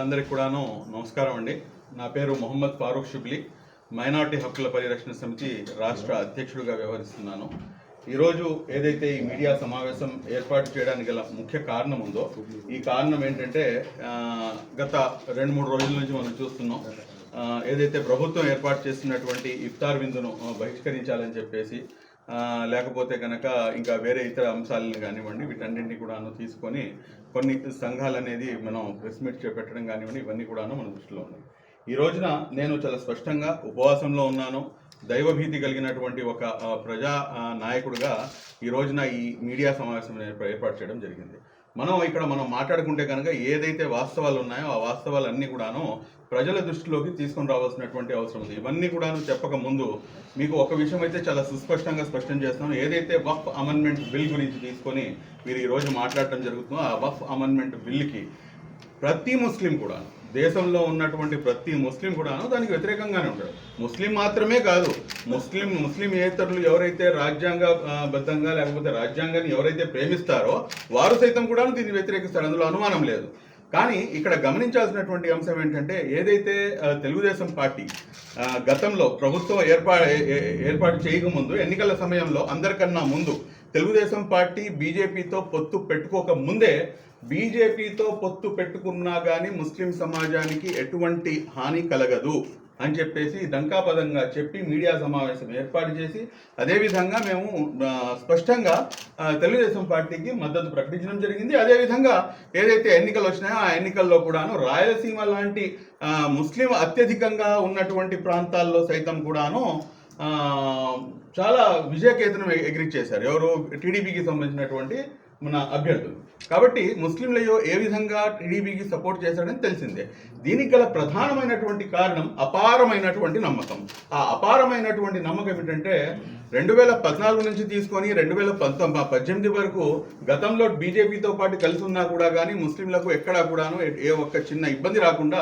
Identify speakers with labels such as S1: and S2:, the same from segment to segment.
S1: అందరికి కూడాను నమస్కారం అండి. నా పేరు మొహమ్మద్ ఫారూక్ షుబ్లీ. మైనార్టీ హక్కుల పరిరక్షణ సమితి రాష్ట్ర అధ్యక్షుడిగా వ్యవహరిస్తున్నాను. ఈరోజు ఏదైతే ఈ మీడియా సమావేశం ఏర్పాటు చేయడానికి గల ముఖ్య కారణం ఉందో ఈ కారణం ఏంటంటే గత రెండు మూడు రోజుల నుంచి మనం చూస్తున్నాం. ఏదైతే ప్రభుత్వం ఏర్పాటు చేస్తున్నటువంటి ఇఫ్తార్ విందును బహిష్కరించాలని చెప్పేసి లేకపోతే కనుక ఇంకా వేరే ఇతర అంశాలను కానివ్వండి వీటన్నింటినీ కూడాను తీసుకొని కొన్ని సంఘాలు అనేది మనం ప్రెస్ మీట్ చేపెట్టడం కానివ్వండి ఇవన్నీ కూడాను మన దృష్టిలో ఉన్నాయి. ఈ రోజున నేను చాలా స్పష్టంగా ఉపవాసంలో ఉన్నాను. దైవభీతి కలిగినటువంటి ఒక ప్రజా నాయకుడిగా ఈ రోజున ఈ మీడియా సమావేశం ఏర్పాటు చేయడం జరిగింది. మనం ఇక్కడ మనం మాట్లాడుకుంటే కనుక ఏదైతే వాస్తవాలు ఉన్నాయో ఆ వాస్తవాలన్నీ కూడాను ప్రజల దృష్టిలోకి తీసుకొని రావాల్సినటువంటి అవసరం ఉంది. ఇవన్నీ కూడాను చెప్పక ముందు మీకు ఒక విషయం అయితే చాలా సుస్పష్టంగా స్పష్టం చేస్తాను. ఏదైతే వఫ్ అమెండ్మెంట్ బిల్ గురించి తీసుకొని మీరు ఈరోజు మాట్లాడటం జరుగుతుందో ఆ వఫ్ అమెండ్మెంట్ బిల్కి ప్రతి ముస్లిం కూడా దేశంలో ఉన్నటువంటి ప్రతి ముస్లిం కూడాను దానికి వ్యతిరేకంగానే ఉంటాడు. ముస్లిం మాత్రమే కాదు ముస్లిం ముస్లిమేతరులు ఎవరైతే రాజ్యాంగ బద్ధంగా లేకపోతే రాజ్యాంగాన్ని ఎవరైతే ప్రేమిస్తారో వారు సైతం కూడా దీన్ని వ్యతిరేకిస్తారు. అందులో అనుమానం లేదు. కానీ ఇక్కడ గమనించాల్సినటువంటి అంశం ఏంటంటే ఏదైతే తెలుగుదేశం పార్టీ గతంలో ప్రభుత్వం ఏర్పాటు ఏర్పాటు చేయకముందు ఎన్నికల సమయంలో అందరికన్నా ముందు తెలుగుదేశం పార్టీ బీజేపీతో పొత్తు పెట్టుకోక ముందే బీజేపీతో పొత్తు పెట్టుకున్నా కానీ ముస్లిం సమాజానికి ఎటువంటి హాని కలగదు అని చెప్పేసి దంకాపదంగా చెప్పి మీడియా సమావేశం ఏర్పాటు చేసి అదేవిధంగా మేము స్పష్టంగా తెలుగుదేశం పార్టీకి మద్దతు ప్రకటించడం జరిగింది. అదేవిధంగా ఏదైతే ఎన్నికలు వచ్చినాయో ఆ ఎన్నికల్లో కూడాను రాయలసీమ లాంటి ముస్లిం అత్యధికంగా ఉన్నటువంటి ప్రాంతాల్లో సైతం కూడాను చాలా విజయకేతనం ఎగిరి చేశారు ఎవరు టీడీపీకి సంబంధించినటువంటి మన అభ్యర్థులు. కాబట్టి ముస్లింలయో ఏ విధంగా టీడీపీకి సపోర్ట్ చేశాడని తెలిసిందే. దీనికి గల ప్రధానమైనటువంటి కారణం అపారమైనటువంటి నమ్మకం. ఆ అపారమైనటువంటి నమ్మకం ఏంటంటే రెండు వేల పద్నాలుగు నుంచి తీసుకొని రెండు వేల పంతొమ్మిది పద్దెనిమిది వరకు గతంలో బీజేపీతో పాటు కలిసి ఉన్నా కూడా కానీ ముస్లింలకు ఎక్కడా కూడాను ఏ- ఏ ఒక్క చిన్న ఇబ్బంది రాకుండా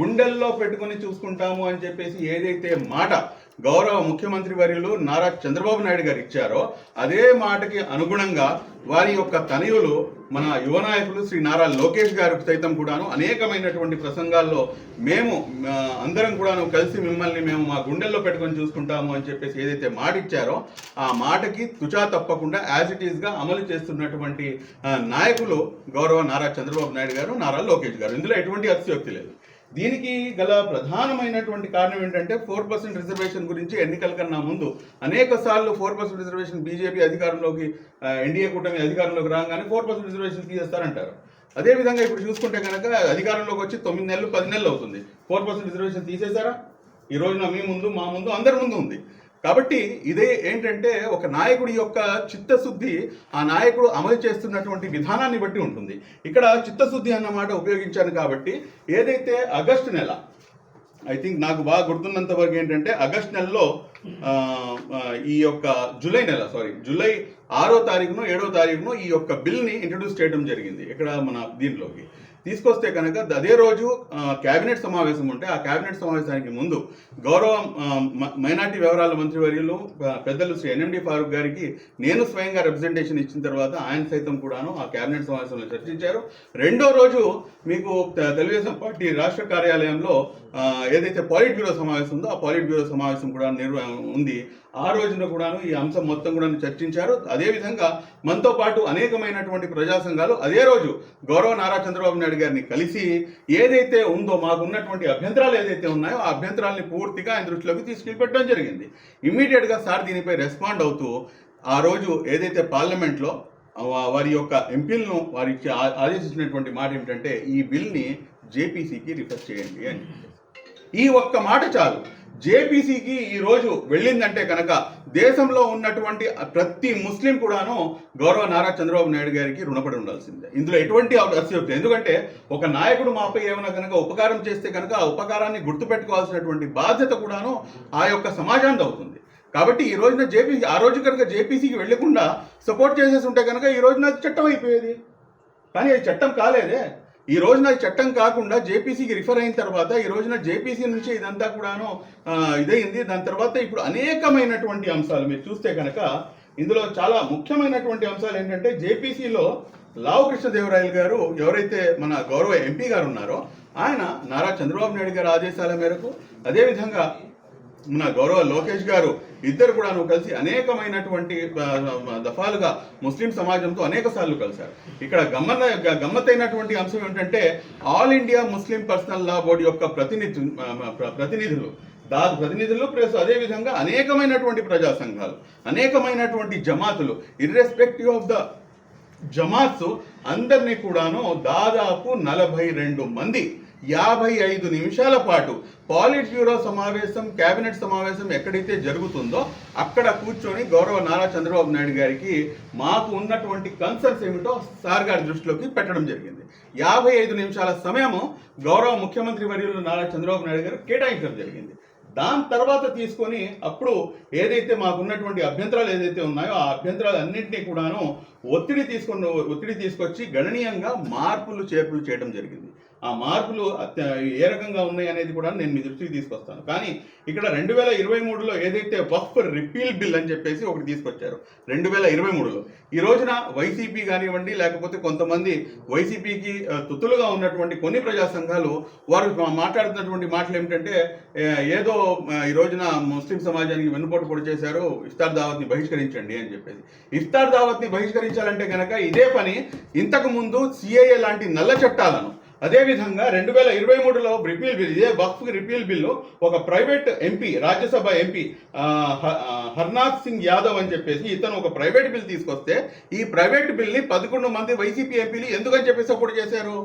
S1: గుండెల్లో పెట్టుకొని చూసుకుంటాము అని చెప్పేసి ఏదైతే మాట గౌరవ ముఖ్యమంత్రి వర్యులు నారా చంద్రబాబు నాయుడు గారు ఇచ్చారో అదే మాటకి అనుగుణంగా వారి యొక్క తనయులు మన యువ నాయకులు శ్రీ నారా లోకేష్ గారికి సైతం కూడాను అనేకమైనటువంటి ప్రసంగాల్లో మేము అందరం కూడాను కలిసి మిమ్మల్ని మేము మా గుండెల్లో పెట్టుకొని చూసుకుంటాము అని చెప్పేసి ఏదైతే మాట ఇచ్చారో ఆ మాటకి తుచా తప్పకుండా యాజ్ ఇట్ ఈస్గా అమలు చేస్తున్నటువంటి నాయకులు గౌరవ నారా చంద్రబాబు నాయుడు గారు నారా లోకేష్ గారు. ఇందులో ఎటువంటి అతిశయోక్తి లేదు. దీనికి గల ప్రధానమైనటువంటి కారణం ఏంటంటే ఫోర్ పర్సెంట్ రిజర్వేషన్ గురించి ఎన్నికల కన్నా ముందు అనేక సార్లు ఫోర్ పర్సెంట్ రిజర్వేషన్ బీజేపీ అధికారంలోకి ఎన్డీఏ కూటమి అధికారంలోకి రాగానే ఫోర్ పర్సెంట్ రిజర్వేషన్ తీసేస్తారంటారు. అదేవిధంగా ఇప్పుడు చూసుకుంటే కనుక అధికారంలోకి వచ్చి తొమ్మిది నెలలు పది నెలలు అవుతుంది. ఫోర్ పర్సెంట్ రిజర్వేషన్ తీసేశారా? ఈ రోజున మీ ముందు మా ముందు అందరి ముందు ఉంది. కాబట్టి ఇదే ఏంటంటే ఒక నాయకుడి యొక్క చిత్తశుద్ధి ఆ నాయకుడు అమలు చేస్తున్నటువంటి విధానాన్ని బట్టి ఉంటుంది. ఇక్కడ చిత్తశుద్ధి అన్నమాట ఉపయోగించాను కాబట్టి ఏదైతే ఆగస్టు నెల ఐ థింక్ నాకు బాగా గుర్తున్నంత వరకు ఏంటంటే ఆగస్ట్ నెలలో ఈ యొక్క జూలై నెల సారీ జూలై ఆరో తారీఖును ఏడో తారీఖును ఈ యొక్క బిల్ని ఇంట్రడ్యూస్ చేయడం జరిగింది. ఇక్కడ మన దీనిలోకి. తీసుకొస్తే కనుక అదే రోజు కేబినెట్ సమావేశం ఉంటే ఆ కేబినెట్ సమావేశానికి ముందు గౌరవ మైనార్టీ వ్యవహారాల మంత్రివర్యులు పెద్దలు శ్రీ ఎన్ఎండి ఫారూక్ గారికి నేను స్వయంగా రిప్రజెంటేషన్ ఇచ్చిన తర్వాత ఆయన సైతం కూడాను ఆ కేబినెట్ సమావేశంలో చర్చించారు. రెండో రోజు మీకు తెలుగుదేశం పార్టీ రాష్ట్ర కార్యాలయంలో ఏదైతే పాలిట్ బ్యూరో సమావేశం ఉందో ఆ పాలిట్ బ్యూరో సమావేశం కూడా నిర్వ ఉంది. ఆ రోజున కూడాను ఈ అంశం మొత్తం కూడా చర్చించారు. అదేవిధంగా మనతో పాటు అనేకమైనటువంటి ప్రజా సంఘాలు అదే రోజు గౌరవ నారా చంద్రబాబు నాయుడు గారిని కలిసి ఏదైతే ఉందో మాకున్నటువంటి అభ్యంతరాలు ఏదైతే ఉన్నాయో ఆ అభ్యంతరాలని పూర్తిగా ఆయన దృష్టిలోకి తీసుకెళ్ళిపెట్టడం జరిగింది. ఇమీడియట్గా సార్ దీనిపై రెస్పాండ్ అవుతూ ఆ రోజు ఏదైతే పార్లమెంట్లో వారి యొక్క ఎంపీలను వారికి ఆదేశించినటువంటి మాట ఏమిటంటే ఈ బిల్ని జేపీసీకి రిఫర్ చేయండి అని. ఈ ఒక్క మాట చాలు. జేపీసీకి ఈరోజు వెళ్ళిందంటే కనుక దేశంలో ఉన్నటువంటి ప్రతి ముస్లిం కూడాను గౌరవ నారా చంద్రబాబు నాయుడు గారికి రుణపడి ఉండాల్సిందే. ఇందులో ఎటువంటి అస్యోక్తి ఎందుకంటే ఒక నాయకుడు మాపై ఏమైనా కనుక ఉపకారం చేస్తే కనుక ఆ ఉపకారాన్ని గుర్తుపెట్టుకోవాల్సినటువంటి బాధ్యత కూడాను ఆ యొక్క సమాజానికి అవుతుంది. కాబట్టి ఈ రోజున జేపీసీ ఆ రోజు కనుక జేపీసీకి వెళ్ళకుండా సపోర్ట్ చేసేసి ఉంటే కనుక ఈ రోజున చట్టం అయిపోయేది. కానీ అది చట్టం కాలేదే. ఈ రోజున చట్టం కాకుండా జేపీసీకి రిఫర్ అయిన తర్వాత ఈ రోజున జేపీసీ నుంచి ఇదంతా కూడాను ఇదైంది. దాని తర్వాత ఇప్పుడు అనేకమైనటువంటి అంశాలు మీరు చూస్తే కనుక ఇందులో చాలా ముఖ్యమైనటువంటి అంశాలు ఏంటంటే జేపీసీలో లావు కృష్ణదేవరాయలు గారు ఎవరైతే మన గౌరవ ఎంపీ గారు ఉన్నారో ఆయన నారా చంద్రబాబు నాయుడు గారి ఆదేశాల మేరకు అదేవిధంగా మన గౌరవ లోకేష్ గారు ఇద్దరు కూడాను కలిసి అనేకమైనటువంటి దఫాలుగా ముస్లిం సమాజంతో అనేక సార్లు కలిశారు. ఇక్కడ గమ్మన గమ్మత్తైనటువంటి అంశం ఏంటంటే all India Muslim personal law board యొక్క ప్రతినిధి ప్రతినిధులు దా ప్రతినిధులు ప్లస్ అదేవిధంగా అనేకమైనటువంటి ప్రజా సంఘాలు అనేకమైనటువంటి జమాతులు ఇర్రెస్పెక్టివ్ ఆఫ్ ద జమాత్స్ అందరినీ కూడాను దాదాపు నలభై రెండు మంది యాభై ఐదు నిమిషాల పాటు పాలిట్ బ్యూరో సమావేశం కేబినెట్ సమావేశం ఎక్కడైతే జరుగుతుందో అక్కడ కూర్చొని గౌరవ నారా చంద్రబాబు నాయుడు గారికి మాకు ఉన్నటువంటి కన్సర్న్స్ ఏమిటో సార్ గారి దృష్టిలోకి పెట్టడం జరిగింది. యాభై ఐదు నిమిషాల సమయము గౌరవ ముఖ్యమంత్రి వర్యులు నారా చంద్రబాబు నాయుడు గారు కేటాయించడం జరిగింది. దాని తర్వాత తీసుకొని అప్పుడు ఏదైతే మాకున్నటువంటి అభ్యంతరాలు ఏదైతే ఉన్నాయో ఆ అభ్యంతరాలు అన్నింటినీ కూడాను ఒత్తిడి తీసుకొని ఒత్తిడి తీసుకొచ్చి గణనీయంగా మార్పులు చేర్పులు చేయడం జరిగింది. ఆ మార్పులు అత్య ఏ రకంగా ఉన్నాయి అనేది కూడా నేను మీ దృష్టికి తీసుకొస్తాను. కానీ ఇక్కడ రెండు వేల ఇరవై మూడులో ఏదైతే వక్ఫ్ రిపీల్ బిల్ అని చెప్పేసి ఒకటి తీసుకొచ్చారు రెండు వేల ఇరవై మూడులో. ఈ రోజున వైసీపీ కానివ్వండి లేకపోతే కొంతమంది వైసీపీకి తుతులుగా ఉన్నటువంటి కొన్ని ప్రజా సంఘాలు వారు మాట్లాడుతున్నటువంటి మాటలు ఏమిటంటే ఏదో ఈ రోజున ముస్లిం సమాజానికి వెన్నుపోటు పొడి చేశారు ఇఫ్తార్ దావత్ని బహిష్కరించండి అని చెప్పేసి. ఇఫ్తార్ దావత్ని బహిష్కరించాలంటే కనుక ఇదే పని ఇంతకు ముందు సిఐఏ లాంటి నల్ల చట్టాలను అదేవిధంగా రెండు వేల ఇరవై మూడులో రిపీల్ బిల్ ఇదే వక్ఫ్ రిపీల్ బిల్లు ఒక private MP Rajya Sabha MP Harnath Singh Yadav అని చెప్పేసి ఇతను ఒక ప్రైవేట్ బిల్ తీసుకొస్తే ఈ ప్రైవేట్ బిల్ని పదకొండు మంది వైసీపీ ఎంపీలు ఎందుకని చెప్పేసి సపోర్ట్ చేశారు?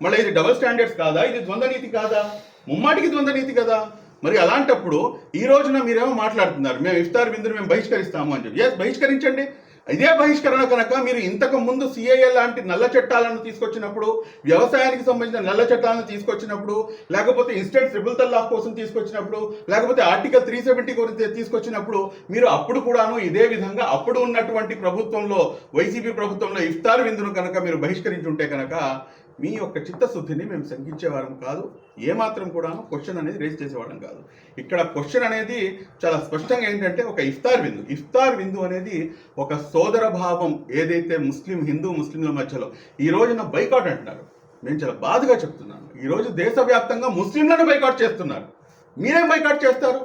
S1: మళ్ళీ ఇది డబుల్ స్టాండర్డ్స్ కాదా? ఇది ద్వంద్వ నీతి కాదా? ముమ్మాటికి ద్వంద్వ నీతి కదా? మరి అలాంటప్పుడు ఈ రోజున మీరేమో మాట్లాడుతున్నారు మేము ఇఫ్తార్ విందును మేము బహిష్కరిస్తాము అని చెప్పి. ఎస్ బహిష్కరించండి. ఇదే బహిష్కరణ కనుక మీరు ఇంతకు ముందు సిఐఏ లాంటి నల్ల చట్టాలను తీసుకొచ్చినప్పుడు వ్యవసాయానికి సంబంధించిన నల్ల చట్టాలను తీసుకొచ్చినప్పుడు లేకపోతే ఇన్స్టెంట్ ట్రిపుల్ తల్లాక్ కోసం తీసుకొచ్చినప్పుడు లేకపోతే ఆర్టికల్ త్రీ సెవెంటీ గురించి తీసుకొచ్చినప్పుడు మీరు అప్పుడు కూడాను ఇదే విధంగా అప్పుడు ఉన్నటువంటి ప్రభుత్వంలో వైసీపీ ప్రభుత్వంలో ఇఫ్తార్ విందును కనుక మీరు బహిష్కరించి ఉంటే కనుక మీ యొక్క చిత్తశుద్ధిని మేము శంకించేవారం కాదు ఏమాత్రం కూడాను క్వశ్చన్ అనేది రేజ్ చేసేవాళ్ళం కాదు. ఇక్కడ క్వశ్చన్ అనేది చాలా స్పష్టంగా ఏంటంటే ఒక ఇఫ్తార్ విందు. ఇఫ్తార్ విందు అనేది ఒక సోదర భావం ఏదైతే ముస్లిం హిందూ ముస్లింల మధ్యలో ఈ రోజున బైకాట్ అంటున్నారు. నేను చాలా బాధగా చెప్తున్నాను. ఈరోజు దేశవ్యాప్తంగా ముస్లింలను బైకాట్ చేస్తున్నారు. మీరేం బైకాట్ చేస్తారు?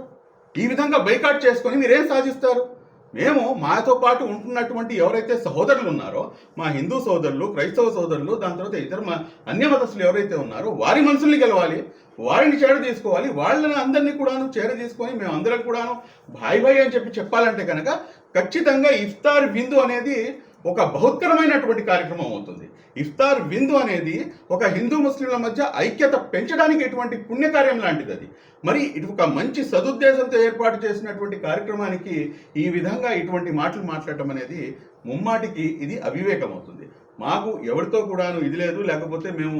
S1: ఈ విధంగా బైకాట్ చేసుకొని మీరేం సాధిస్తారు? మేము మాతో పాటు ఉంటున్నటువంటి ఎవరైతే సహోదరులు ఉన్నారో మా హిందూ సోదరులు క్రైస్తవ సోదరులు దాని తర్వాత ఇతర మా అన్య మతస్థులు ఎవరైతే ఉన్నారో వారి మనసుల్ని గెలవాలి వారిని చేర తీసుకోవాలి వాళ్ళని అందరినీ కూడాను చేర తీసుకొని మేము అందరం కూడాను భాయ్ భాయ్ అని చెప్పి చెప్పాలంటే కనుక ఖచ్చితంగా ఇఫ్తార్ విందు అనేది ఒక బహుత్కరమైనటువంటి కార్యక్రమం అవుతుంది. ఇఫ్తార్ విందు అనేది ఒక హిందూ ముస్లింల మధ్య ఐక్యత పెంచడానికి ఎటువంటి పుణ్యకార్యం లాంటిది అది. మరి ఇటు ఒక మంచి సదుద్దేశంతో ఏర్పాటు చేసినటువంటి కార్యక్రమానికి ఈ విధంగా ఇటువంటి మాటలు మాట్లాడటం అనేది ముమ్మాటికి ఇది అవివేకం అవుతుంది మాకు ఎవరితో కూడాను ఇది లేదు లేకపోతే మేము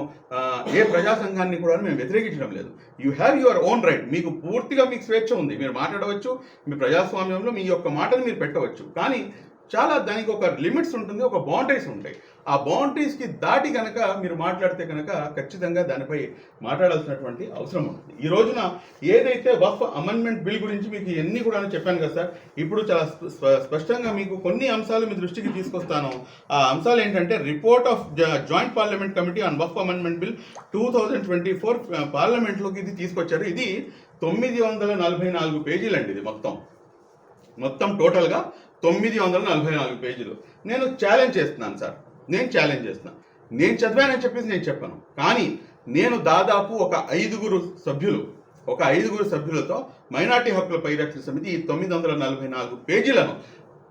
S1: ఏ ప్రజా సంఘాన్ని కూడా మేము వ్యతిరేకించడం లేదు. You have your own right మీకు పూర్తిగా మీకు స్వేచ్ఛ ఉంది. మీరు మాట్లాడవచ్చు మీ ప్రజాస్వామ్యంలో మీ యొక్క మాటను మీరు పెట్టవచ్చు. కానీ చాలా దానికి ఒక లిమిట్స్ ఉంటుంది ఒక బౌండరీస్ ఉంటాయి. ఆ బౌండరీస్కి దాటి కనుక మీరు మాట్లాడితే కనుక ఖచ్చితంగా దానిపై మాట్లాడాల్సినటువంటి అవసరం ఉంటుంది. ఈ రోజున ఏదైతే వఫ్ అమెండ్మెంట్ బిల్ గురించి మీకు ఎన్ని కూడా చెప్పాను కదా సార్ ఇప్పుడు చాలా స్పష్టంగా మీకు కొన్ని అంశాలు మీ దృష్టికి తీసుకొస్తాను. ఆ అంశాలు ఏంటంటే report of joint parliament committee on Waqf amendment bill two thousand twenty four పార్లమెంట్లోకి ఇది తీసుకొచ్చారు. ఇది తొమ్మిది వందల నలభై నాలుగు పేజీలండి ఇది మొత్తం. మొత్తం టోటల్గా తొమ్మిది వందల నలభై నాలుగు పేజీలు. నేను ఛాలెంజ్ చేస్తున్నాను సార్. నేను ఛాలెంజ్ చేస్తున్నాను నేను చదివానని చెప్పేసి నేను చెప్పాను. కానీ నేను దాదాపు ఒక ఐదుగురు సభ్యులు ఒక ఐదుగురు సభ్యులతో మైనార్టీ హక్కుల పరిరక్షణ సమితి ఈ తొమ్మిది వందల నలభై నాలుగు పేజీలను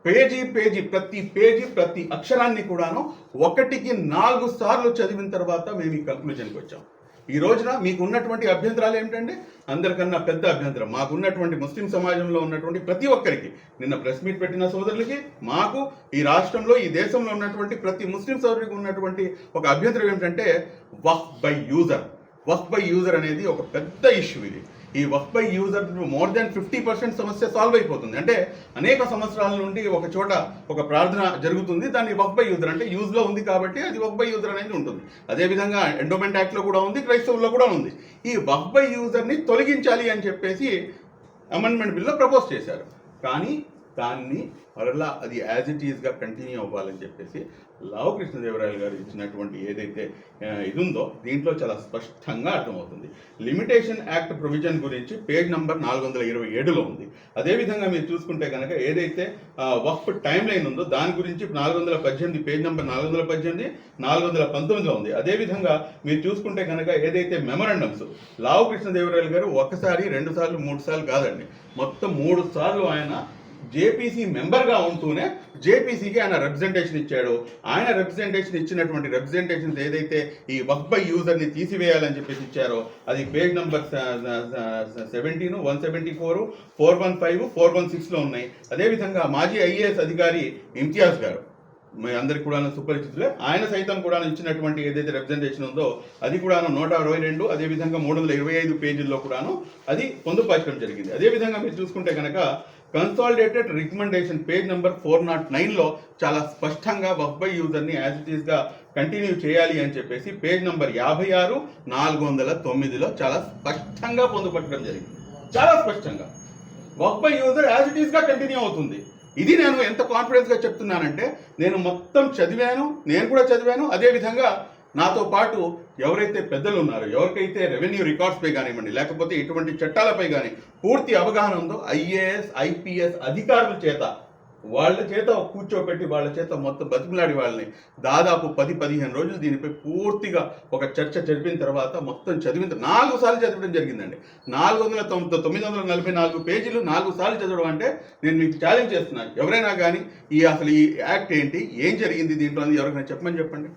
S1: పేజీ పేజీ ప్రతి పేజీ ప్రతి అక్షరాన్ని కూడాను ఒకటికి నాలుగు సార్లు చదివిన తర్వాత మేము ఈ కంక్లూజన్కి వచ్చాం. ఈ రోజున మీకు ఉన్నటువంటి అభ్యంతరాలు ఏమిటంటే అందరికన్నా పెద్ద అభ్యంతరం. మాకు ఉన్నటువంటి ముస్లిం సమాజంలో ఉన్నటువంటి ప్రతి ఒక్కరికి నిన్న ప్రెస్ మీట్ పెట్టిన సోదరులకి మాకు ఈ రాష్ట్రంలో ఈ దేశంలో ఉన్నటువంటి ప్రతి ముస్లిం సోదరుడికి ఉన్నటువంటి ఒక అభ్యంతరం ఏమిటంటే Waqf by user. Waqf by user అనేది ఒక పెద్ద ఇష్యూ ఇది. ఈ work by user more than fifty percent సమస్య సాల్వ్ అయిపోతుంది. అంటే అనేక సంవత్సరాల నుండి ఒక చోట ఒక ప్రార్థన జరుగుతుంది. దాన్ని వర్క్ బై యూజర్ అంటే యూజ్లో ఉంది కాబట్టి అది వర్క్ బై యూజర్ అనేది ఉంటుంది. అదేవిధంగా ఎండోమెంట్ యాక్ట్లో కూడా ఉంది క్రైస్తవుల్లో కూడా ఉంది. ఈ వర్క్ బై యూజర్ని తొలగించాలి అని చెప్పేసి అమెండ్మెంట్ బిల్లో ప్రపోజ్ చేశారు. కానీ దాన్ని మరలా అది యాజ్ ఇట్ ఈస్గా కంటిన్యూ అవ్వాలని చెప్పేసి లావు కృష్ణదేవరాయలు గారు ఇచ్చినటువంటి ఏదైతే ఇది ఉందో దీంట్లో చాలా స్పష్టంగా అర్థమవుతుంది. లిమిటేషన్ యాక్ట్ ప్రొవిజన్ గురించి పేజ్ నంబర్ నాలుగు వందల ఇరవై ఏడులో ఉంది. అదేవిధంగా మీరు చూసుకుంటే కనుక ఏదైతే వక్ఫ్ టైం లైన్ ఉందో దాని గురించి నాలుగు వందల పద్దెనిమిది పేజ్ నంబర్ నాలుగు వందల పద్దెనిమిది నాలుగు వందల పంతొమ్మిదిలో ఉంది. అదేవిధంగా మీరు చూసుకుంటే కనుక ఏదైతే మెమరాండమ్స్ లావు కృష్ణదేవరాయలు గారు ఒకసారి రెండు సార్లు మూడు సార్లు కాదండి. మొత్తం మూడు సార్లు ఆయన జేపీసీ మెంబర్గా ఉంటూనే జేపీసీకి ఆయన రిప్రజెంటేషన్ ఇచ్చాడు. ఆయన రిప్రజెంటేషన్ ఇచ్చినటువంటి రిప్రజెంటేషన్స్ ఏదైతే ఈ వర్క్ బై యూజర్ని తీసివేయాలని చెప్పేసి ఇచ్చారో అది page number seventeen one seventy four four one five four one సిక్స్లో ఉన్నాయి. అదేవిధంగా మాజీ ఐఏఎస్ అధికారి ఇమ్తియాజ్ గారు మీ అందరికి కూడా సుపరిచితులే ఆయన సైతం కూడా ఇచ్చినటువంటి ఏదైతే రిప్రజెంటేషన్ ఉందో అది కూడాను నూట అరవై రెండు అదేవిధంగా మూడు వందల ఇరవై ఐదు పేజీల్లో కూడాను అది పొందుపరచడం జరిగింది. అదేవిధంగా మీరు చూసుకుంటే కనుక consolidated recommendation page number four not నైన్లో చాలా స్పష్టంగా బై యూజర్ని యాజ్ ఇట్ ఈస్గా కంటిన్యూ చేయాలి అని చెప్పేసి పేజ్ నెంబర్ యాభై ఆరు నాలుగు వందల తొమ్మిదిలో చాలా స్పష్టంగా పొందుపట్టడం జరిగింది. చాలా స్పష్టంగా. Work by user as it ఈస్గా కంటిన్యూ అవుతుంది. ఇది నేను ఎంత కాన్ఫిడెన్స్గా చెప్తున్నానంటే నేను మొత్తం చదివాను నేను కూడా చదివాను అదేవిధంగా నాతో పాటు ఎవరైతే పెద్దలు ఉన్నారో ఎవరికైతే రెవెన్యూ రికార్డ్స్పై కానివ్వండి లేకపోతే ఇటువంటి చట్టాలపై కానీ పూర్తి అవగాహన ఉందో ఐఏఎస్ ఐపీఎస్ అధికారుల చేత వాళ్ళ చేత కూర్చోబెట్టి వాళ్ళ చేత మొత్తం బతిమలాడి వాళ్ళని దాదాపు పది పదిహేను రోజులు దీనిపై పూర్తిగా ఒక చర్చ జరిపిన తర్వాత మొత్తం చదివిన నాలుగు సార్లు చదవడం జరిగిందండి. నాలుగు వందల తొమ్మిది తొమ్మిది వందల నలభై నాలుగు పేజీలు నాలుగు సార్లు చదవడం అంటే నేను మీకు ఛాలెంజ్ చేస్తున్నాను. ఎవరైనా కానీ ఈ అసలు ఈ యాక్ట్ ఏంటి? ఏం జరిగింది దీంట్లో ఎవరికైనా చెప్పమని చెప్పండి.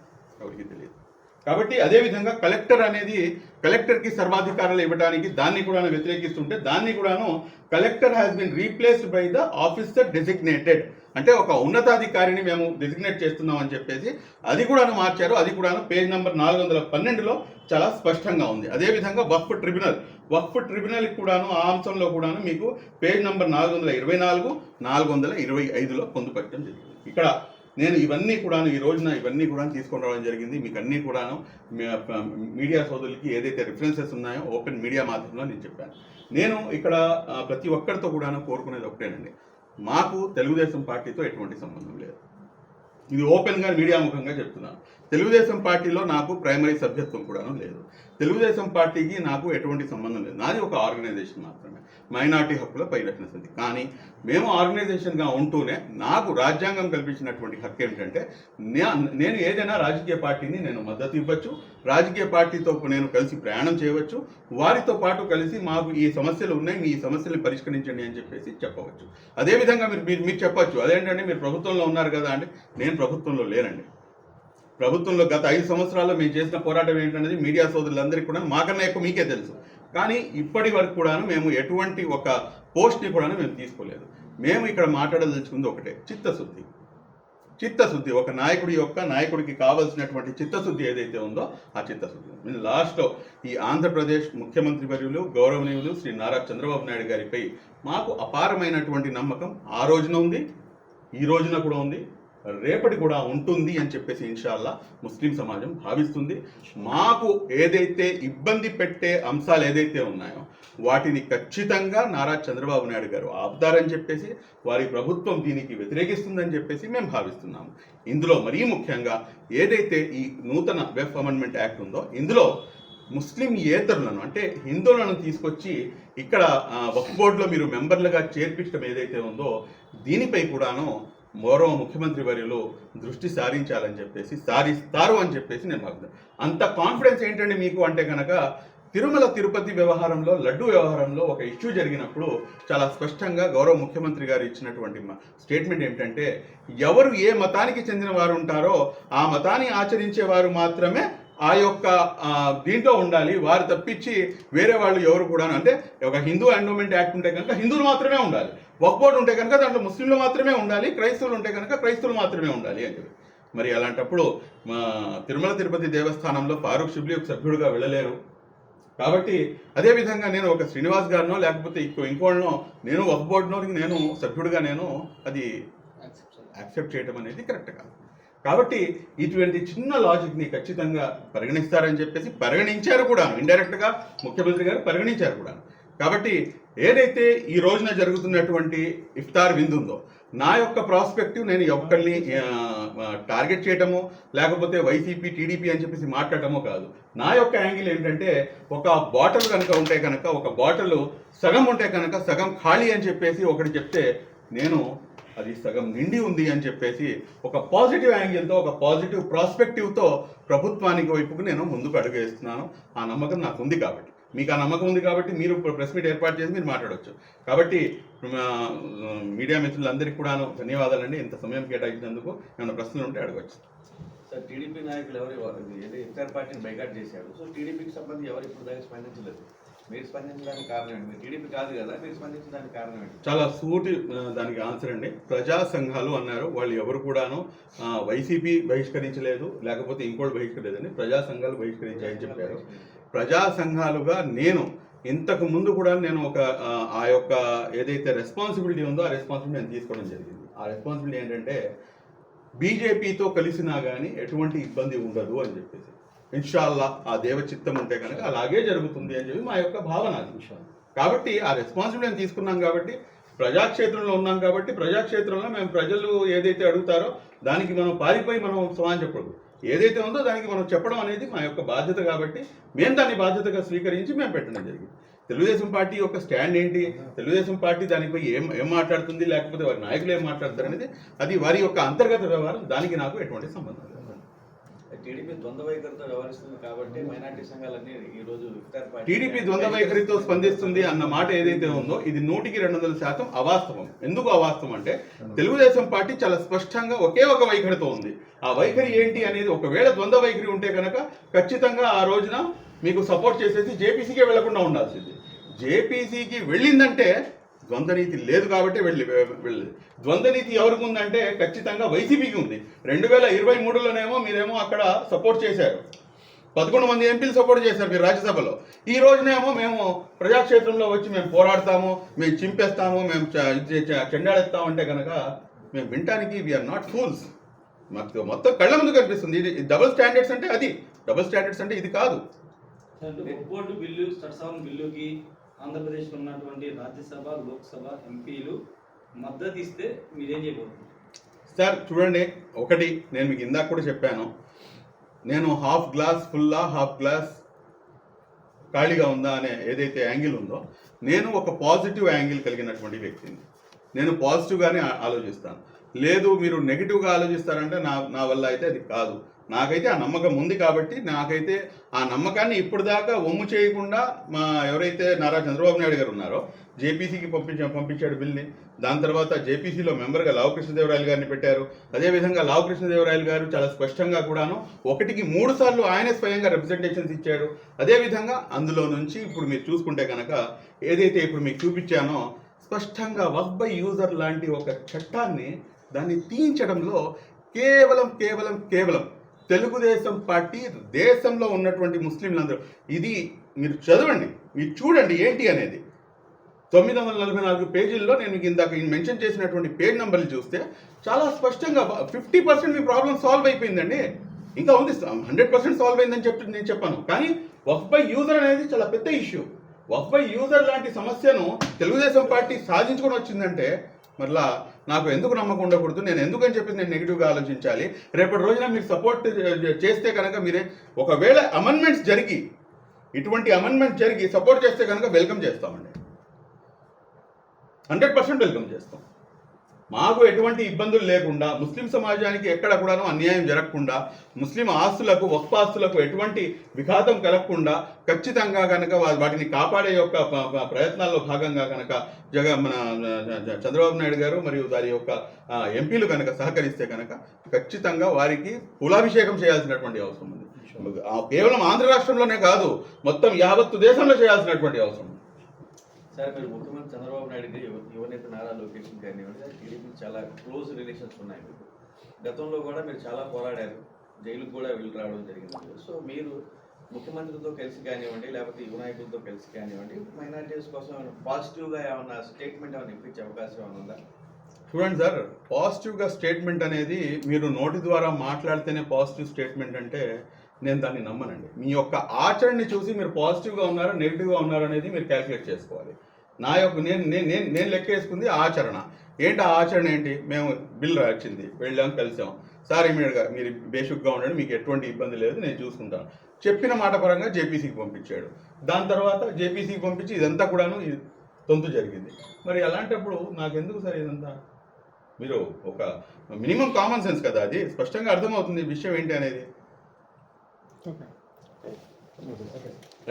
S1: కాబట్టి అదేవిధంగా కలెక్టర్ అనేది కలెక్టర్కి సర్వాధికారాలు ఇవ్వడానికి దాన్ని కూడా వ్యతిరేకిస్తుంటే దాన్ని కూడాను collector has been replaced by the officer designated అంటే ఒక ఉన్నతాధికారిని మేము డెసిగ్నేట్ చేస్తున్నాం అని చెప్పేసి అది కూడాను మార్చారు. అది కూడాను పేజ్ నెంబర్ నాలుగు వందల పన్నెండులో చాలా స్పష్టంగా ఉంది. అదేవిధంగా వక్ఫ్ ట్రిబ్యునల్. వక్ఫ్ ట్రిబ్యునల్ కూడాను ఆ అంశంలో కూడాను మీకు పేజ్ నెంబర్ నాలుగు వందల ఇరవై నాలుగు నాలుగు వందల ఇరవై ఐదులో పొందుపరచడం జరిగింది. ఇక్కడ నేను ఇవన్నీ కూడాను ఈ రోజున ఇవన్నీ కూడా తీసుకొని రావడం జరిగింది. మీకు అన్నీ కూడాను మీడియా సోదరులకి ఏదైతే రిఫరెన్సెస్ ఉన్నాయో ఓపెన్ మీడియా మాధ్యమంలో నేను చెప్పాను. నేను ఇక్కడ ప్రతి ఒక్కరితో కూడాను కోరుకునేది ఒకటేనండి మాకు తెలుగుదేశం పార్టీతో ఎటువంటి సంబంధం లేదు. ఇది ఓపెన్గా మీడియా ముఖంగా చెప్తున్నాను. తెలుగుదేశం పార్టీలో నాకు ప్రైమరీ సభ్యత్వం కూడాను లేదు. తెలుగుదేశం పార్టీకి నాకు ఎటువంటి సంబంధం లేదు. నాది ఒక ఆర్గనైజేషన్ మాత్రమే. మైనార్టీ హక్కుల పరిరక్షణ సమితి. కానీ మేము ఆర్గనైజేషన్గా ఉంటూనే నాకు రాజ్యాంగం కల్పించినటువంటి హక్కు ఏమిటంటే నేను ఏదైనా రాజకీయ పార్టీని నేను మద్దతు ఇవ్వచ్చు రాజకీయ పార్టీతో నేను కలిసి ప్రయాణం చేయవచ్చు వారితో పాటు కలిసి మాకు ఈ సమస్యలు ఉన్నాయి మీ సమస్యలను పరిష్కరించండి అని చెప్పేసి చెప్పవచ్చు. అదేవిధంగా మీరు మీరు మీరు అదేంటంటే మీరు ప్రభుత్వంలో ఉన్నారు కదా అంటే నేను ప్రభుత్వంలో లేనండి. ప్రభుత్వంలో గత ఐదు సంవత్సరాల్లో మేము చేసిన పోరాటం ఏంటనేది మీడియా సోదరులందరికీ కూడా మాకన్నా ఎక్కువ మీకే తెలుసు. కానీ ఇప్పటి వరకు కూడాను మేము ఎటువంటి ఒక పోస్ట్ని కూడా మేము తీసుకోలేదు. మేము ఇక్కడ మాట్లాడదలుచుకుంది ఒకటే చిత్తశుద్ధి. చిత్తశుద్ధి ఒక నాయకుడి యొక్క నాయకుడికి కావాల్సినటువంటి చిత్తశుద్ధి ఏదైతే ఉందో ఆ చిత్తశుద్ధి. నేను లాస్ట్లో ఈ ఆంధ్రప్రదేశ్ ముఖ్యమంత్రి వర్యులు గౌరవనీయులు శ్రీ నారా చంద్రబాబు నాయుడు గారిపై మాకు అపారమైనటువంటి నమ్మకం ఆ రోజున ఉంది ఈ రోజున కూడా ఉంది. రేపటి కూడా ఉంటుంది అని చెప్పేసి ఇన్షాల్లా ముస్లిం సమాజం భావిస్తుంది. మాకు ఏదైతే ఇబ్బంది పెట్టే అంశాలు ఏదైతే ఉన్నాయో వాటిని ఖచ్చితంగా నారా చంద్రబాబు నాయుడు గారు ఆపుతారని చెప్పేసి వారి ప్రభుత్వం దీనికి వ్యతిరేకిస్తుందని చెప్పేసి మేము భావిస్తున్నాము. ఇందులో మరీ ముఖ్యంగా ఏదైతే ఈ నూతన వెఫ్ అమెండ్మెంట్ యాక్ట్ ఉందో ఇందులో ముస్లిం ఏతరులను అంటే హిందువులను తీసుకొచ్చి ఇక్కడ వక్ఫ్ బోర్డులో మీరు మెంబర్లుగా చేర్పించడం ఏదైతే ఉందో దీనిపై కూడాను గౌరవ ముఖ్యమంత్రి వరిలో దృష్టి సారించాలని చెప్పేసి సారిస్తారు అని చెప్పేసి నేను భావిస్తాను అంత కాన్ఫిడెన్స్ ఏంటండి మీకు అంటే కనుక తిరుమల తిరుపతి వ్యవహారంలో లడ్డు వ్యవహారంలో ఒక ఇష్యూ జరిగినప్పుడు చాలా స్పష్టంగా గౌరవ ముఖ్యమంత్రి గారు ఇచ్చినటువంటి స్టేట్మెంట్ ఏమిటంటే ఎవరు ఏ మతానికి చెందిన వారు ఉంటారో ఆ మతాన్ని ఆచరించే వారు మాత్రమే ఆ యొక్క దీంట్లో ఉండాలి. వారు తప్పించి వేరే వాళ్ళు ఎవరు కూడా అంటే ఒక హిందూ ఎండోమెంట్ యాక్ట్ ఉంటే కనుక హిందువులు మాత్రమే ఉండాలి. వక్ బోర్డు ఉంటే కనుక దాంట్లో ముస్లింలు మాత్రమే ఉండాలి క్రైస్తవులు ఉంటే కనుక క్రైస్తవులు మాత్రమే ఉండాలి అని చెప్పి. మరి అలాంటప్పుడు మా తిరుమల తిరుపతి దేవస్థానంలో ఫారూక్ షిబ్లీ ఒక సభ్యుడిగా వెళ్ళలేరు. కాబట్టి అదేవిధంగా నేను ఒక శ్రీనివాస్ గారినో లేకపోతే ఇంకో ఇంకోళ్ళనో నేను వక్ బోర్డునో నేను సభ్యుడిగా నేను అది యాక్సెప్ట్ చేయడం అనేది కరెక్ట్ కాదు. కాబట్టి ఇటువంటి చిన్న లాజిక్ని ఖచ్చితంగా పరిగణిస్తారని చెప్పేసి పరిగణించారు కూడా ఇండైరెక్ట్గా ముఖ్యమంత్రి గారు పరిగణించారు కూడా కాబట్టి ఏదైతే ఈ రోజున జరుగుతున్నటువంటి ఇఫ్తార్ విందు ఉందో నా యొక్క ప్రాస్పెక్టివ్ నేను ఒక్కరిని టార్గెట్ చేయటము లేకపోతే వైసీపీ టీడీపీ అని చెప్పేసి మాట్లాడటమో కాదు. నా యొక్క యాంగిల్ ఏంటంటే ఒక బాటిల్ కనుక ఉంటే కనుక ఒక బాటిల్ సగం ఉంటే కనుక సగం ఖాళీ అని చెప్పేసి ఒకటి చెప్తే నేను అది సగం నిండి ఉంది అని చెప్పేసి ఒక పాజిటివ్ యాంగిల్తో ఒక పాజిటివ్ ప్రాస్పెక్టివ్తో ప్రభుత్వానికి వైపుకు నేను ముందుకు అడుగు వేస్తున్నాను. ఆ నమ్మకం నాకు ఉంది కాబట్టి. మీకు ఆ నమ్మకం ఉంది కాబట్టి మీరు ప్రెస్ మీట్ ఏర్పాటు చేసి మీరు మాట్లాడవచ్చు కాబట్టి మీడియా మిత్రులందరికీ కూడాను ధన్యవాదాలండి. ఇంత సమయం కేటాయించినందుకు ఏమైనా ప్రశ్నలు ఉంటే అడగవచ్చు
S2: సార్ టీడీపీ నాయకులు ఎవరు? ఇఫ్తార్ పార్టీని బైకాట్ చేశారు. సో టీడీపీకి సంబంధించి ఎవరు ఇప్పుడు దాకా స్పందించలేదు? మీరు స్పందించడానికి కారణం ఏంటి? మీరు టీడీపీ కాదు కదా మీరు స్పందించడానికి కారణం ఏంటి?
S1: చాలా సూటి దానికి ఆన్సర్ అండి. ప్రజా సంఘాలు అన్నారు. వాళ్ళు ఎవరు కూడాను వైసీపీ బహిష్కరించలేదు. లేకపోతే ఇంకోటి బహిష్కరించలేదని ప్రజా సంఘాలు బహిష్కరించాయని చెప్పారు. ప్రజా సంఘాలుగా నేను ఇంతకు ముందు కూడా నేను ఒక ఆ, యొక్క ఏదైతే రెస్పాన్సిబిలిటీ ఉందో ఆ రెస్పాన్సిబిలిటీ నేను తీసుకోవడం జరిగింది. ఆ రెస్పాన్సిబిలిటీ ఏంటంటే బీజేపీతో కలిసినా కానీ ఎటువంటి ఇబ్బంది ఉండదు అని చెప్పేసి. ఇన్షాల్లా ఆ దేవ చిత్తం ఉంటే కనుక అలాగే జరుగుతుంది అని చెప్పి మా యొక్క భావన అది. కాబట్టి ఆ రెస్పాన్సిబిలిటీ తీసుకున్నాం కాబట్టి ప్రజాక్షేత్రంలో ఉన్నాం కాబట్టి ప్రజాక్షేత్రంలో మేము ప్రజలు ఏదైతే అడుగుతారో దానికి మనం పారిపోయి మనం సమాధానం చెప్పకూడదు. ఏదైతే ఉందో దానికి మనం చెప్పడం అనేది మా యొక్క బాధ్యత కాబట్టి మేము దాన్ని బాధ్యతగా స్వీకరించి మేము పెట్టడం జరిగింది. తెలుగుదేశం పార్టీ యొక్క స్టాండ్ ఏంటి? తెలుగుదేశం పార్టీ దానిపై ఏం ఏం మాట్లాడుతుంది? లేకపోతే వారి నాయకులు ఏం మాట్లాడతారు అనేది అది వారి యొక్క అంతర్గత వ్యవహారం. దానికి నాకు ఎటువంటి సంబంధం లేదు.
S2: టీడీపీ ద్వంద్వ వైఖరితో వ్యవహరిస్తుంది కాబట్టి మైనార్టీ సంఘాలన్నీ ఈ రోజు
S1: టీడీపీ ద్వంద్వ వైఖరితో స్పందిస్తుంది అన్న మాట ఏదైతే ఉందో ఇది నూటికి రెండు వందల శాతం అవాస్తవం. ఎందుకు అవాస్తవం అంటే తెలుగుదేశం పార్టీ చాలా స్పష్టంగా ఒకే ఒక వైఖరితో ఉంది. ఆ వైఖరి ఏంటి అనేది ఒకవేళ ద్వంద్వ వైఖరి ఉంటే కనుక ఖచ్చితంగా ఆ రోజున మీకు సపోర్ట్ చేసేసి జేపీసీకే వెళ్ళకుండా ఉండాల్సింది. జేపీసీకి వెళ్ళిందంటే ద్వంద్వనీతి లేదు కాబట్టి వెళ్ళి వెళ్ళి. ద్వంద్వనీతి ఎవరికి ఉందంటే ఖచ్చితంగా వైసీపీకి ఉంది. రెండు వేల ఇరవై మూడులోనేమో మీరేమో అక్కడ సపోర్ట్ చేశారు. పదకొండు మంది ఎంపీలు సపోర్ట్ చేశారు మీరు రాజ్యసభలో. ఈ రోజునేమో మేము ప్రజాక్షేత్రంలో వచ్చి మేము పోరాడతాము మేము చింపేస్తాము మేము చెండాడేస్తాము అంటే కనుక మేము వినటానికి వీఆర్ నాట్ ఫూల్స్ మాకు మొత్తం కళ్ళ ముందు కనిపిస్తుంది. ఇది డబుల్ స్టాండర్డ్స్ అంటే అది. డబుల్ స్టాండర్డ్స్ అంటే ఇది కాదు.
S3: బిల్లు బిల్లుకి ఆంధ్రప్రదేశ్లో ఉన్నటువంటి రాజ్యసభ లోక్సభ ఎంపీలు మద్దతు ఇస్తే మీరేం చేయబోతున్నారు?
S1: సార్ చూడండి ఒకటి నేను మీకు ఇందాక కూడా చెప్పాను. నేను హాఫ్ గ్లాస్ ఫుల్లా హాఫ్ గ్లాస్ ఖాళీగా ఉందా అనే ఏదైతే యాంగిల్ ఉందో నేను ఒక పాజిటివ్ యాంగిల్ కలిగినటువంటి వ్యక్తిని. నేను పాజిటివ్గానే ఆలోచిస్తాను. లేదు మీరు నెగిటివ్గా ఆలోచిస్తారంటే నా నా వల్ల అయితే అది కాదు. నాకైతే ఆ నమ్మకం ఉంది కాబట్టి నాకైతే ఆ నమ్మకాన్ని ఇప్పుడు దాకా ఒమ్ము చేయకుండా మా ఎవరైతే నారా చంద్రబాబు నాయుడు గారు ఉన్నారో జేపీసీకి పంపించా పంపించాడు బిల్ని. దాని తర్వాత జేపీసీలో మెంబర్గా లావు కృష్ణదేవరాయలు గారిని పెట్టారు. అదేవిధంగా లావు కృష్ణదేవరాయలు గారు చాలా స్పష్టంగా కూడాను ఒకటికి మూడు సార్లు ఆయనే స్వయంగా రిప్రజెంటేషన్స్ ఇచ్చాడు. అదేవిధంగా అందులో నుంచి ఇప్పుడు మీరు చూసుకుంటే కనుక ఏదైతే ఇప్పుడు మీకు చూపించానో స్పష్టంగా వక్ బై యూజర్ లాంటి ఒక చట్టాన్ని దాన్ని తీయించడంలో కేవలం కేవలం కేవలం తెలుగుదేశం పార్టీ దేశంలో ఉన్నటువంటి ముస్లింలందరూ. ఇది మీరు చదవండి మీరు చూడండి ఏంటి అనేది. తొమ్మిది వందల నలభై నాలుగు పేజీల్లో నేను మీకు ఇందాక మెన్షన్ చేసినటువంటి పేజ్ నెంబర్లు చూస్తే చాలా స్పష్టంగా ఫిఫ్టీ పర్సెంట్ మీ ప్రాబ్లం సాల్వ్ అయిపోయిందండి. ఇంకా ఉంది హండ్రెడ్ పర్సెంట్ సాల్వ్ అయిందని చెప్పి నేను చెప్పాను. కానీ వఫ్ బై యూజర్ అనేది చాలా పెద్ద ఇష్యూ. వఫ్ బై యూజర్ లాంటి సమస్యను తెలుగుదేశం పార్టీ సాధించుకొని వచ్చిందంటే మరలా నాకు ఎందుకు నమ్మకం ఉండకూడదు? నేను ఎందుకని చెప్పి నేను నెగిటివ్గా ఆలోచించాలి? రేపటి రోజున మీరు సపోర్ట్ చేస్తే కనుక మీరే ఒకవేళ అమెండ్మెంట్స్ జరిగి ఇటువంటి అమెండ్మెంట్ జరిగి సపోర్ట్ చేస్తే కనుక వెల్కమ్ చేస్తామండి. హండ్రెడ్ పర్సెంట్ వెల్కమ్ చేస్తాం. మాకు ఎటువంటి ఇబ్బందులు లేకుండా ముస్లిం సమాజానికి ఎక్కడ కూడాను అన్యాయం జరగకుండా ముస్లిం ఆస్తులకు వక్ఫ్ ఆస్తులకు ఎటువంటి విఘాతం కలగకుండా ఖచ్చితంగా కనుక వాటిని కాపాడే యొక్క ప్రయత్నాల్లో భాగంగా కనుక జగ మన చంద్రబాబు నాయుడు గారు మరియు వారి యొక్క ఎంపీలు కనుక సహకరిస్తే కనుక ఖచ్చితంగా వారికి కులాభిషేకం చేయాల్సినటువంటి అవసరం ఉంది. కేవలం ఆంధ్ర రాష్ట్రంలోనే కాదు మొత్తం యావత్తు దేశంలో చేయాల్సినటువంటి అవసరం ఉంది.
S2: సార్ మీరు ముఖ్యమంత్రి చంద్రబాబు నాయుడు నారా లోకేష్ కానివ్వండి టీడీపీ చాలా క్లోజ్ రిలేషన్స్ ఉన్నాయి మీకు. గతంలో కూడా మీరు చాలా పోరాడారు. జైలుకు కూడా వెళ్ళి రావడం జరిగింది. సో మీరు ముఖ్యమంత్రితో కలిసి కానివ్వండి లేకపోతే యువ నాయకులతో కలిసి కానివ్వండి మైనార్టీస్ కోసం ఏమైనా పాజిటివ్గా ఏమైనా స్టేట్మెంట్ ఏమైనా ఇప్పించే అవకాశం ఏమైనా ఉందా?
S1: చూడండి సార్ పాజిటివ్గా స్టేట్మెంట్ అనేది మీరు నోటి ద్వారా మాట్లాడితేనే పాజిటివ్ స్టేట్మెంట్ అంటే నేను దాన్ని నమ్మనండి. మీ యొక్క ఆచరణని చూసి మీరు పాజిటివ్గా ఉన్నారా నెగిటివ్గా ఉన్నారా అనేది మీరు క్యాలిక్యులేట్ చేసుకోవాలి. నా యొక్క నేను నేను నేను నేను లెక్క వేసుకుంది ఆచరణ. ఏంటి ఆ ఆచరణ ఏంటి? మేము బిల్ రాచింది వెళ్ళాం కలిసాం. సార్ ఇమీడియట్గా మీరు బేసిక్గా ఉండండి మీకు ఎటువంటి ఇబ్బంది లేదు నేను చూసుకుంటాను. చెప్పిన మాట పరంగా జేపీసీకి పంపించాడు. దాని తర్వాత జేపీసీకి పంపించి ఇదంతా కూడాను తొంతు జరిగింది. మరి అలాంటప్పుడు నాకెందుకు సార్ ఇదంతా? మీరు ఒక మినిమం కామన్ సెన్స్ కదా అది. స్పష్టంగా అర్థమవుతుంది విషయం ఏంటి అనేది?
S4: ఓకే